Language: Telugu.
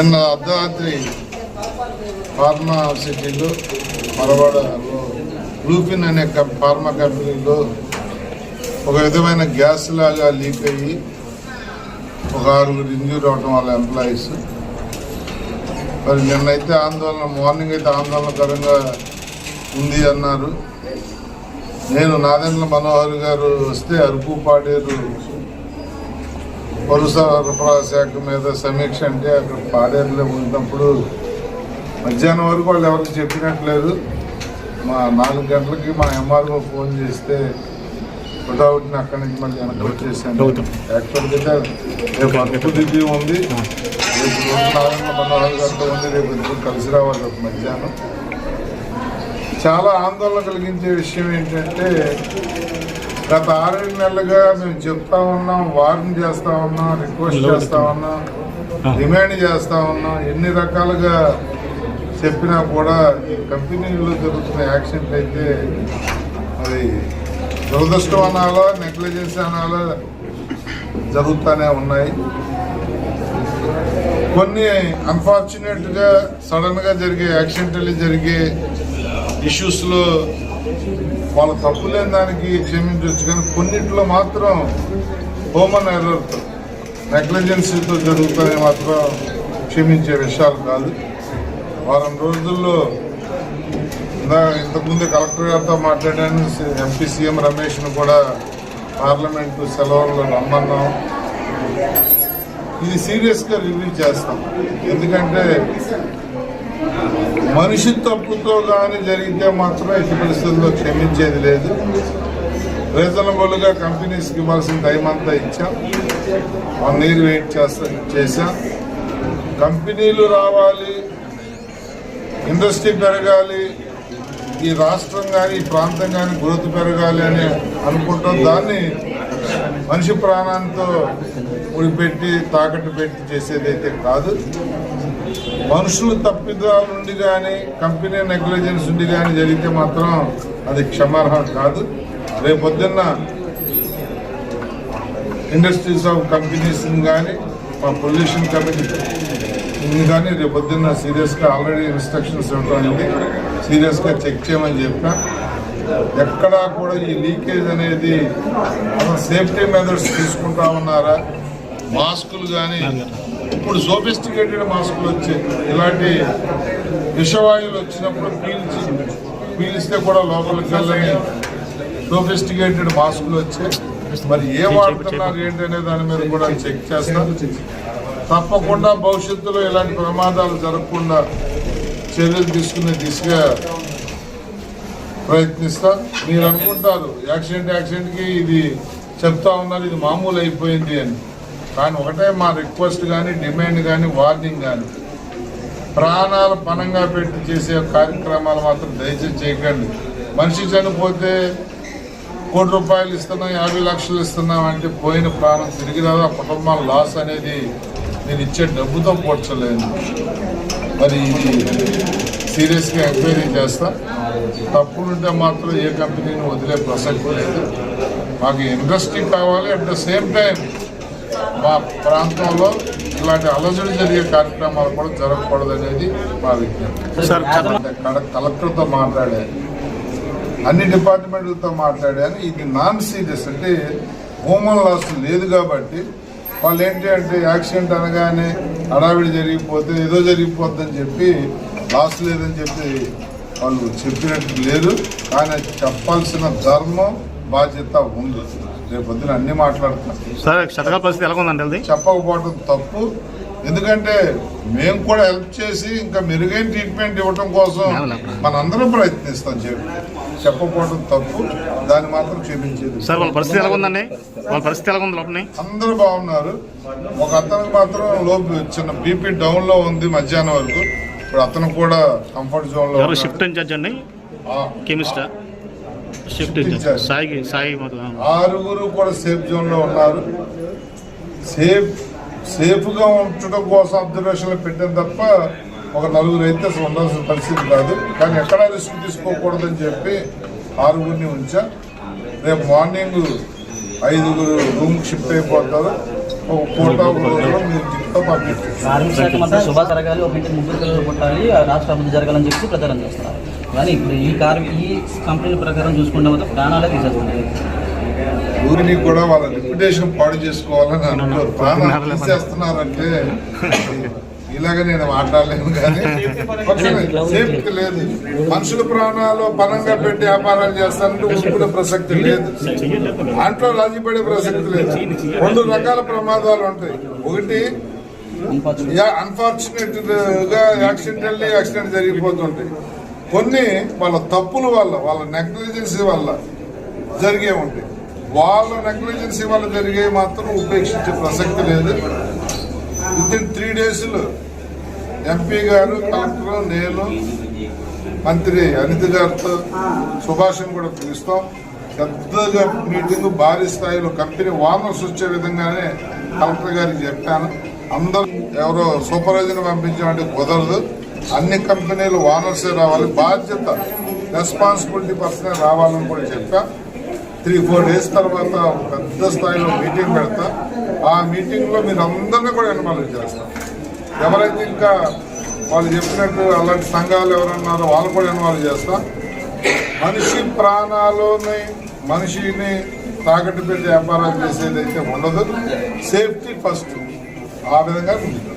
నిన్న అర్ధరాత్రి ఫార్మా సిటీలో మరవాడలో లూపిన్ అనే కం- ఫార్మా కంపెనీలో ఒక విధమైన గ్యాస్ లాగా లీక్ అయ్యి ఒక ఆరుగురు ఇంజూర్ అవడం వాళ్ళ ఎంప్లాయీస్. మరి నిన్నైతే ఆందోళన మార్నింగ్ అయితే ఆందోళనకరంగా ఉంది అన్నారు. నేను నాదెండ్ల మనోహర్ గారు వస్తే అరుపు పాడేరు పౌర సరఫరా శాఖ మీద సమీక్ష అంటే అక్కడ పాడేరులో ఉన్నప్పుడు మధ్యాహ్నం వరకు వాళ్ళు ఎవరికి చెప్పినట్లేదు. మా నాలుగు గంటలకి మా ఎంఆర్ఓ ఫోన్ చేస్తే హుటాహుటిని అక్కడి నుంచి మళ్ళీ వెనక్కి వచ్చేసాను. యాక్చువల్గా రేపు అరకు దిగి ఉంది. రేపు నారాయణ మనోహర్ గారితో ఉంది. రేపు ఇద్దరు కలిసి రావాలి రేపు మధ్యాహ్నం. చాలా ఆందోళన కలిగించే విషయం ఏంటంటే గత ఆరేడు నెలలుగా మేము చెప్తా ఉన్నాం వార్న్ చేస్తా ఉన్నాం రిక్వెస్ట్ చేస్తా ఉన్నాం డిమాండ్ చేస్తా ఉన్నాం. ఎన్ని రకాలుగా చెప్పినా కూడా ఈ కంపెనీలో జరుగుతున్న యాక్సిడెంట్ అయితే అది దురదృష్టం అనాలో నెగ్లిజెన్స్ అనాలో జరుగుతూనే ఉన్నాయి. కొన్ని అన్ఫార్చునేట్గా సడన్గా జరిగే యాక్సిడెంటల్ జరిగే ఇష్యూస్లో వాళ్ళ తప్పు లేని దానికి క్షమించవచ్చు కానీ కొన్నిట్లో మాత్రం హోమన్ ఎర్రర్ నెగ్లిజెన్సీతో జరుగుతాయి మాత్రం క్షమించే విషయాలు కాదు. వారం రోజుల్లో ఇందా ఇంతకుముందే కలెక్టర్ గారితో మాట్లాడాను ఎంపీ సీఎం రమేష్ను కూడా పార్లమెంటు సెలవుల్లో రమ్మన్నాం. ఇది సీరియస్గా రివ్యూ చేస్తాం. ఎందుకంటే మనిషి తప్పుతో కానీ జరిగితే మాత్రం ఇటు పరిస్థితుల్లో క్షమించేది లేదు. రీజనబుల్గా కంపెనీస్కి ఇవ్వాల్సిన టైం అంతా ఇచ్చాం. వన్ ఇయర్ వెయిట్ చేస్తా చేశాం. కంపెనీలు రావాలి ఇండస్ట్రీ పెరగాలి ఈ రాష్ట్రం కానీ ఈ ప్రాంతం కానీ గ్రోత్ పెరగాలి అని అనుకుంటాం. దాన్ని మనిషి ప్రాణాంతో ముడిపెట్టి తాకట్టు పెట్టి చేసేదైతే కాదు. మనుషులు తప్పిదాల నుండి కానీ కంపెనీ నెగ్లిజెన్స్ నుండి కానీ జరిగితే మాత్రం అది క్షమార్హం కాదు. రేపొద్దున్న ఇండస్ట్రీస్ ఆఫ్ కంపెనీస్ కానీ మా పొల్యూషన్ కమిటీ కానీ రేపొద్దున్న సీరియస్గా ఆల్రెడీ ఇన్స్ట్రక్షన్స్ ఇవ్వడానికి సీరియస్గా చెక్ చేయమని చెప్పా ఎక్కడా కూడా ఈ లీకేజ్ అనేది సేఫ్టీ మెథడ్స్ తీసుకుంటా ఉన్నారా? మాస్కులు కానీ ఇప్పుడు సోఫిస్టికేటెడ్ మాస్కులు వచ్చాయి ఇలాంటి విషవాయువులు వచ్చినప్పుడు పీల్చి పీలిస్తే కూడా లోపలికి వెళ్ళని సోఫిస్టికేటెడ్ మాస్కులు వచ్చాయి మరి ఏ వాడుతున్నారు ఏంటి అనే దాని మీద కూడా చెక్ చేస్తాం. తప్పకుండా భవిష్యత్తులో ఇలాంటి ప్రమాదాలు జరగకుండా చర్యలు తీసుకునే దిశగా ప్రయత్నిస్తా. మీరు అనుకుంటారు యాక్సిడెంట్ యాక్సిడెంట్కి ఇది చెప్తా ఉన్నారు ఇది మామూలు అయిపోయింది అని. కానీ ఒకటే మా రిక్వెస్ట్ కానీ డిమాండ్ కానీ వార్నింగ్ కానీ ప్రాణాలు పణంగా పెట్టి చేసే కార్యక్రమాలు మాత్రం దయచేసి చేయకండి. మనిషి చనిపోతే కోటి రూపాయలు ఇస్తున్నాం యాభై లక్షలు ఇస్తున్నాం అంటే పోయిన ప్రాణం తిరిగి రాదు. ఆ లాస్ అనేది నేను ఇచ్చే డబ్బుతో పోడ్చలేను. మరి ఇది సీరియస్గా ఎంక్వైరీ చేస్తా. తప్పులుంటే మాత్రం ఏ కంపెనీని వదిలే ప్రసక్తి లేదు. మాకు ఇండస్ట్రీ కావాలి. అట్ ద సేమ్ టైం మా ప్రాంతంలో ఇలాంటి అలజడి జరిగే కార్యక్రమాలు కూడా జరగకూడదు అనేది మా విజ్ఞప్తి. కలెక్టర్తో మాట్లాడాను. అన్ని డిపార్ట్మెంట్లతో మాట్లాడాను. ఇది నాన్ సీరియస్ అంటే హ్యూమన్ లాస్ లేదు కాబట్టి వాళ్ళు ఏంటి అంటే యాక్సిడెంట్ అనగానే హడావిడి జరిగిపోతే ఏదో జరిగిపోద్దని చెప్పి లాస్ లేదని చెప్పి వాళ్ళు చెప్పినట్టు లేదు. కానీ చెప్పాల్సిన ధర్మం బాధ్యత ఉంది. రేపొద్దున అన్ని మాట్లాడుతున్నారు సార్ శతకాల పరిస్థితి ఎలా ఉందండి చెప్పకపోవడం తప్పు. ఎందుకంటే మేము కూడా హెల్ప్ చేసి ఇంకా మెరుగైన ట్రీట్మెంట్ ఇవ్వడం కోసం మనందరం ప్రయత్నిస్తాం చెప్పి చెప్పకపోవడం తప్పు. దాన్ని మాత్రం క్షమించేది. సార్ వాళ్ళ పరిస్థితి ఎలా ఉందండి వాళ్ళ పరిస్థితి ఎలా ఉంది లోపల అందరూ బాగున్నారు. ఒక అతనికి మాత్రం లో చిన్న బీపీ డౌన్లో ఉంది మధ్యాహ్నం వరకు. ఇప్పుడు అతను కూడా కంఫర్ట్ జోన్లో. షిఫ్ట్ అండి? ఆ, ఆరుగురు కూడా సేఫ్ జోన్లో ఉన్నారు. సేఫ్ సేఫ్గా ఉంచడం కోసం అబ్జర్వేషన్ పెట్టిన తప్ప ఒక నలుగురు అయితే అసలు ఉండాల్సిన పరిస్థితి కాదు. కానీ ఎక్కడా రిస్క్ తీసుకోకూడదని చెప్పి ఆరుగురిని ఉంచా. రేపు మార్నింగ్ ఐదుగురు రూమ్ షిఫ్ట్ అయిపోతారు. ఒక పూట ఒక రోజులో మీరు జిప్తో పంపిస్తారు కార్మిక శాఖ మంత్రి శుభా జరగాలి ఒక ఇంటి ముగ్గురు పిల్లలు పుట్టాలి ఆ రాష్ట్ర అభివృద్ధి జరగాలని చెప్పి ప్రచారం చేస్తున్నారు. కానీ ఇప్పుడు ఈ కార్ ఈ కంపెనీల ప్రకారం చూసుకుంటే ప్రాణాలే తీసేస్తున్నారు. ఊరిని కూడా వాళ్ళ రిప్యుటేషన్ పాడు చేసుకోవాలని అంటారు ప్రాణాలు తీసేస్తున్నారంటే ఇలాగ నేను మాట్లాడలేను కానీ సేఫ్టీ లేదు. మనుషుల ప్రాణాలు పనంగా పెట్టి వ్యాపారాలు చేస్తారంటే ఊరుకునే ప్రసక్తి లేదు. దాంట్లో రాజీ పడే ప్రసక్తి లేదు. రెండు రకాల ప్రమాదాలు ఉంటాయి. ఒకటి అన్ఫార్చునేట్గా యాక్సిడెంటల్లీ యాక్సిడెంట్ జరిగిపోతుంటాయి. కొన్ని వాళ్ళ తప్పుల వల్ల వాళ్ళ నెగ్లిజెన్సీ వల్ల జరిగే ఉంటాయి. వాళ్ళ నెగ్లిజెన్సీ వల్ల జరిగే మాత్రం ఉపేక్షించే ప్రసక్తి లేదు. విత్ ఇన్ త్రీ డేస్లో ఎంపీ గారు కలెక్టర్ నేను మంత్రి అనిత గారితో సుభాష్ని కూడా పిలుస్తాం పెద్దగా మీటింగ్ భారీ స్థాయిలో కంపెనీ ఓనర్స్ వచ్చే విధంగానే కలెక్టర్ గారికి చెప్పాను. అందరూ ఎవరో సూపర్వైజర్ పంపించామంటే కుదరదు. అన్ని కంపెనీలు ఓనర్సే రావాలి. బాధ్యత రెస్పాన్సిబిలిటీ పర్సనే రావాలని కూడా చెప్పా. త్రీ ఫోర్ డేస్ తర్వాత ఒక పెద్ద స్థాయిలో మీటింగ్ పెడతా. ఆ మీటింగ్లో మీరు అందరినీ కూడా ఇన్వాల్వ్ చేస్తాం. ఎవరైతే ఇంకా వాళ్ళు చెప్పినట్టు అలాంటి సంఘాలు ఎవరున్నారో వాళ్ళు కూడా ఇన్వాల్వ్ చేస్తాం. మనిషి ప్రాణాలని మనిషిని తాకట్టు పెట్టి వ్యాపారాలు అయితే ఉండదు. Safety first. ఆ విధంగా ముందుకు